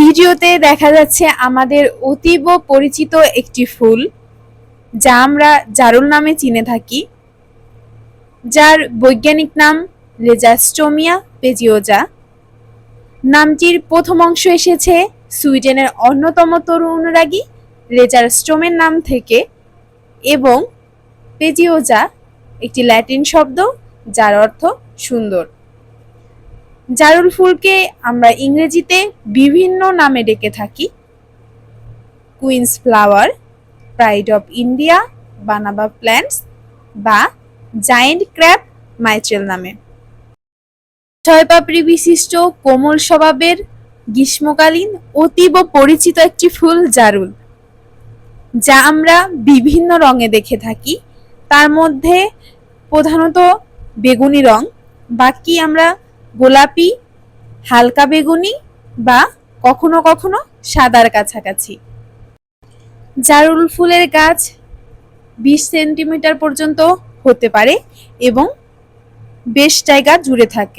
ভিডিওতে দেখা যাচ্ছে আমাদের অতীব পরিচিত একটি ফুল, যা আমরা জারুল নামে চিনে থাকি। যার বৈজ্ঞানিক নাম লেজাস্টোমিয়া পেজিওজা। নামটির প্রথম অংশ এসেছে সুইডেনের অন্যতম তরুণ অনুরাগী লেজার স্টোমের নাম থেকে এবং পেজিওজা একটি ল্যাটিন শব্দ, যার অর্থ সুন্দর। জারুল ফুলকে আমরা ইংরেজিতে বিভিন্ন নামে ডেকে থাকি। Queens flower, pride of India, banaba plants বা জায়েন্ট ক্র্যাপ মাইচেল নামে। ছয় পাপড়ি বিশিষ্ট কোমল স্বভাবের, গ্রীষ্মকালীন, অতীব পরিচিত একটি ফুল জারুল, যা আমরা বিভিন্ন রঙে দেখে থাকি। তার মধ্যে প্রধানত বেগুনি রং, বাকি আমরা গোলাপি, হালকা বেগুনি বা কখনো কখনো সাদার কাছাকাছি। জারুল ফুলের গাছ বিশ সেন্টিমিটার পর্যন্ত হতে পারে এবং বেশ জায়গা জুড়ে থাকে।